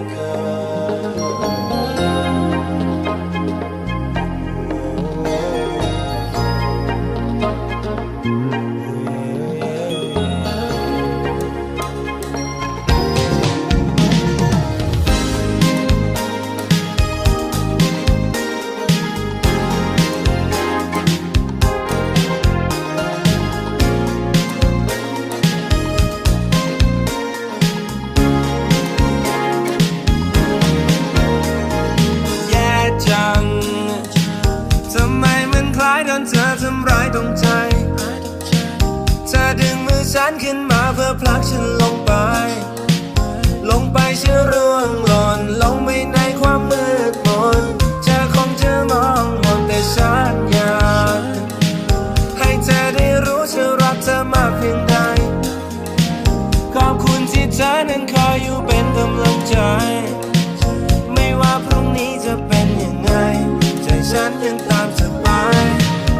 conquer. โดนเธอทำร้ายตรงใจ เธอดึงมือฉันขึ้นมาเพื่อพลักฉันลงไป ลงไปเชื่อเรื่องหลอนลงไปในความมืดมนเธอคงจะมองมนแต่ฉันอยากให้เธอได้รู้ฉันรักเธอมากเพียงใด ขอบคุณที่เธอนั้นคอยอยู่เป็นกำลังใจ ไม่ว่าพรุ่งนี้จะเป็นยังไง ใจฉันยังตามเธอ